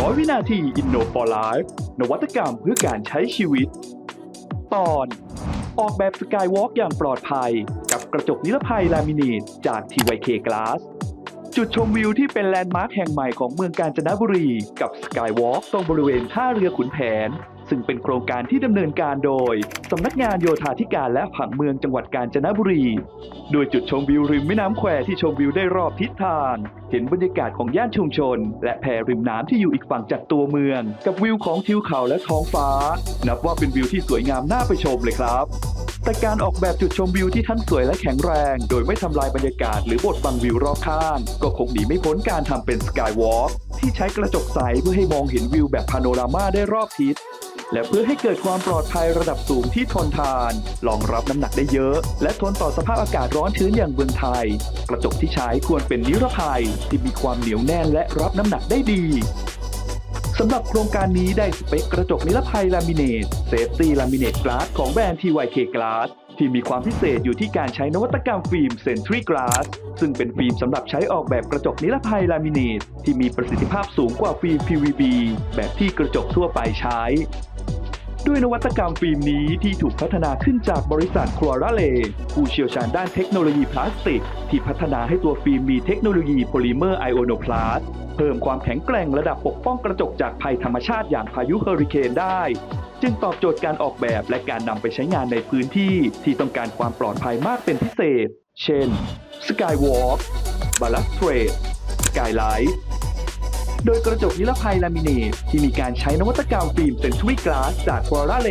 ร้อยวินาที Inno for Life นวัตกรรมเพื่อการใช้ชีวิต ตอน ออกแบบสกายวอล์กอย่างปลอดภัย กับกระจกนิรภัยลามิเนตจาก TYK Glass จุดชมวิวที่เป็นแลนด์มาร์คแห่งใหม่ของเมืองกาญจนบุรี กับสกายวอล์กตรงบริเวณท่าเรือขุนแผน ซึ่งเป็นโครงการที่ดำเนินการโดยสำนักงานโยธาธิการและผังเมืองจังหวัดกาญจนบุรี โดยจุดชมวิวริมแม่น้ำแควที่ชมวิวได้รอบทิศทาง เห็นบรรยากาศของย่านชุมชน และแพริมน้ำที่อยู่อีกฝั่งจากตัวเมือง กับวิวของทิวเขาและท้องฟ้า นับว่าเป็นวิวที่สวยงามน่าไปชมเลยครับ แต่การออกแบบจุดชมวิวที่ทั้งสวยและแข็งแรง โดยไม่ทำลายบรรยากาศหรือบดบังวิวรอบข้าง ก็คงหนีไม่พ้นการทำเป็นสกายวอล์กที่ใช้กระจกใสเพื่อให้มองเห็นวิวแบบพาโนรามาได้รอบทิศและเพื่อให้เกิดความปลอดภัยระดับสูงที่ทนทานรองรับน้ำหนักได้เยอะ และทนต่อสภาพอากาศร้อนชื้นอย่างเมืองไทย กระจกที่ใช้ควรเป็นนิรภัยที่มีความเหนียวแน่นและรับน้ำหนักได้ดี สำหรับโครงการนี้ได้สเปคกระจกนิรภัยลามิเนตเซฟตี้ลามิเนตกลาสของแบรนด์ TYK Glass ที่มีความพิเศษอยู่ที่การใช้นวัตกรรมฟิล์มเซนทรีกลาสซึ่งเป็นฟิล์มสำหรับใช้ออกแบบกระจกนิรภัยลามิเนตที่มีประสิทธิภาพสูงกว่าฟิล์ม PVB แบบที่กระจกทั่วไปใช้ ด้วยนวัตกรรมฟิล์มนี้ที่ถูกพัฒนาขึ้นจากบริษัทครัวราเล ผู้เชี่ยวชาญด้านเทคโนโลยีพลาสติก ที่พัฒนาให้ตัวฟิล์มมีเทคโนโลยีโพลิเมอร์ไอโอโนพลาสเพิ่มความแข็งแกร่งระดับปกป้องกระจกจากภัยธรรมชาติอย่างพายุเฮอริเคนได้ จึงตอบโจทย์การออกแบบและการนำไปใช้งานในพื้นที่ที่ต้องการความปลอดภัยมากเป็นพิเศษ เช่น Skywalk Balustrade Skylight โดยกระจกนิรภัยลามิเนตที่มีการใช้นวัตกรรมฟิล์มเซนทูรี่กลาสจากฟ o ราเล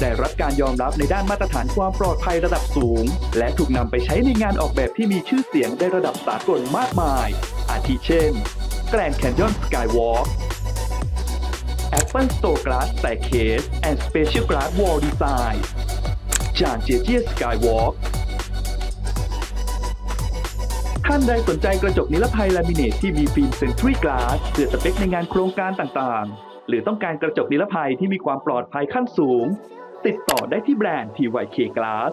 ได้รับการยอมรับในด้านมาตรฐานความปลอดภัยระดับสูง และถูกนำไปใช้ในงานออกแบบที่มีชื่อเสียงในระดับสากลมากมาย อาทิเช่น Grand Canyon Skywalk Apple Store Glass Staircase and Special Glass Wall Design จางเจเจีย Skywalk ท่านใดสนใจกระจกนิรภัยลามิเนตที่มีฟิล์มเซนทรีกลาสเพื่อสเปคในงานโครงการต่างๆ หรือต้องการกระจกนิรภัยที่มีความปลอดภัยขั้นสูง ติดต่อได้ที่แบรนด์ TYK Glass